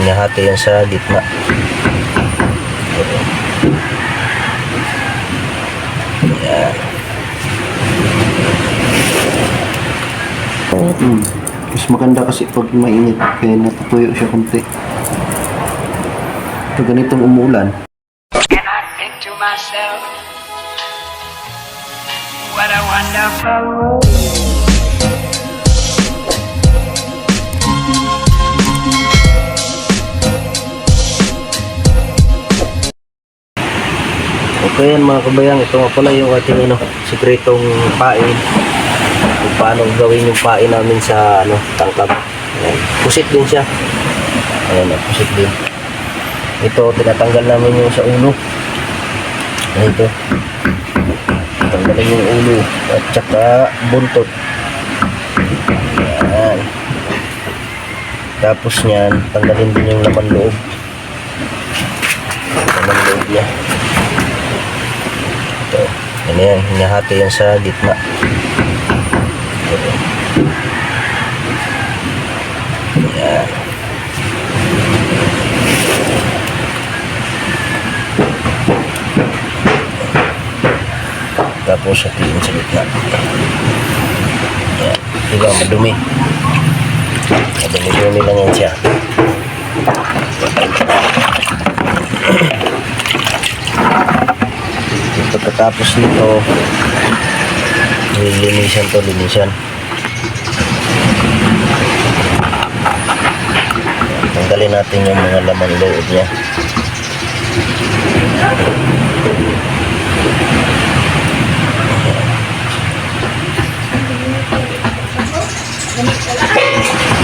hinahati yan sa gitna. Yan. Hmm. Mas maganda kasi pag mainit kaya natutuyo siya konti. Pag ganitong umulan, And I think to myself, what a wonderful world. Okay yan mga kabayang, ito nga pala yung ating ano, sikretong pain. Kung paano gawin yung pain namin sa ano, tangkab. Ayan. Pusit din siya. Ayan, pusit din. Ito, tinatanggal namin yung sa ulo. Ayan ito. Tanggalin yung ulo at saka buntot. Ayan. Tapos niyan, tanggalin din yung laman loob. Laman loob niya. Ito. Yan. Hinahati yan sa gitna. Tapos hatiin sa gitna. Yan. Diba, madumi. Madumi-dumi lang yan siya. Pagkatapos nito, nilinisan to, linisan. Tanggalin natin yung mga laman loob niya.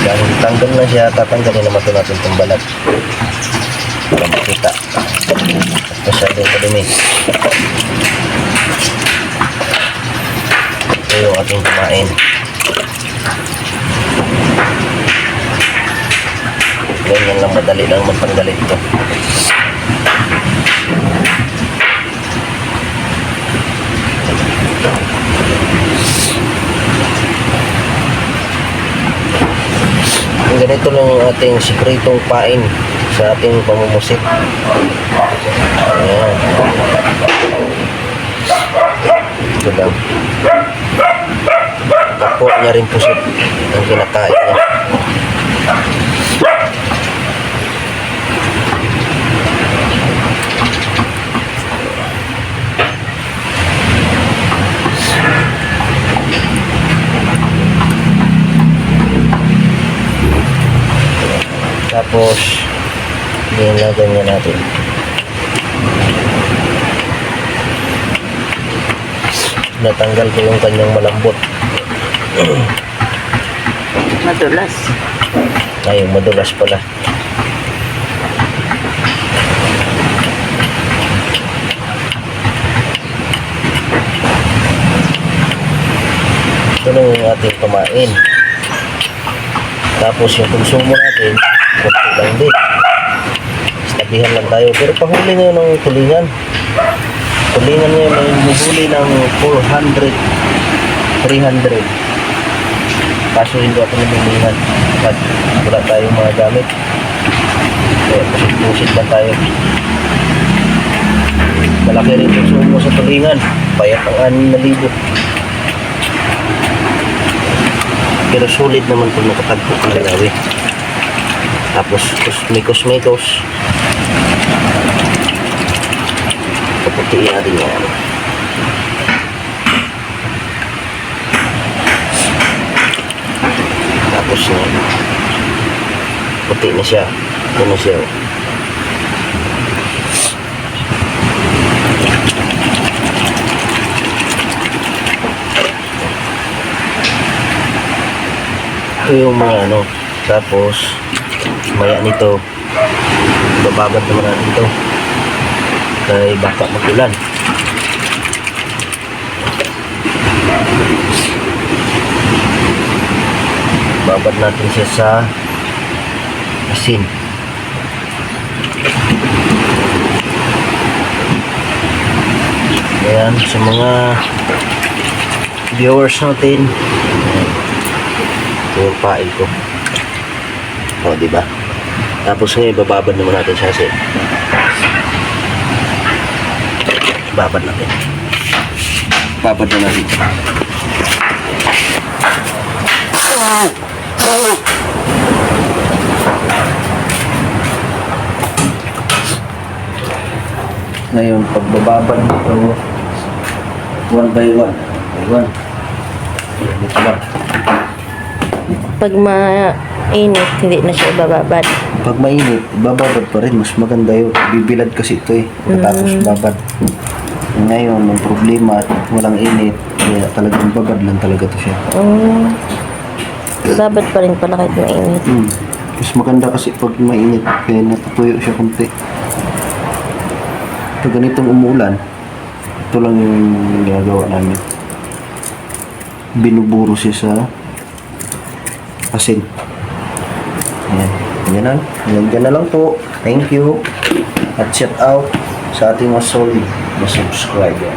Dahil tanggal na siya, tatanggalin naman ito natin itong balat. Para makita. Masyadong kadumi. Ito yung ating kumain. Ganyan lang madali lang magtanggal ito. Ganito lang ang ating sikretong pain sa ating pamumusit. Ayan. Ito lang. Rin pusit ang kinakain niya. Tapos, nilagyan niya natin. Natanggal ko yung kanyang malambot. Madulas. Ay, yung madulas pala. Ito lang yung ating kumain. Tapos yung konsumo natin, konti lang din. Sabihan lang tayo. Pero pahuli ngayon ng tulingan. Tulingan ngayon ay bumuli ng 400, 300. Kaso hindi ako nabilingan. At wala tayong mga gamit. Kaya pusit-pusit lang tayo. Malaki rin yung sumo sa tulingan. Payat ang 6,000. Pero sulit naman kung nakatagpo ka gawi. Tapos kusmikos-mikos. Kaputiin natin yan. Tapos na puti na siya. Ito siya. Ito yung mga ano. Tapos, maya nito, bababad naman natin ito. Kaya baka magulan. Babad natin siya sa asin. Ayan, sa mga viewers natin. Ito yung ko. O, di ba? Tapos ngayon, bababad naman natin siya kasi babad natin. Babad na natin. Ngayon, pagbababad nito, one by one. By one. Dito lang. Pag mainit, hindi na siya ibababad. Pag mainit, bababad pa rin. Mas maganda yun. Bibilad kasi ito eh. Pagkatapos babad. Ngayon, ang problema, walang init. Kaya talagang babad lang talaga to siya. Um, babad pa rin pala kahit mainit. Hmm. Mas maganda kasi pag mainit, kaya natutuyo siya konti. Pag ganitong umulan, ito lang yung ginagawa namin. Binuburo siya sa asin. Ayan. Yan lang. Na lang po. Thank you. At shout out sa ating mga solid na subscriber.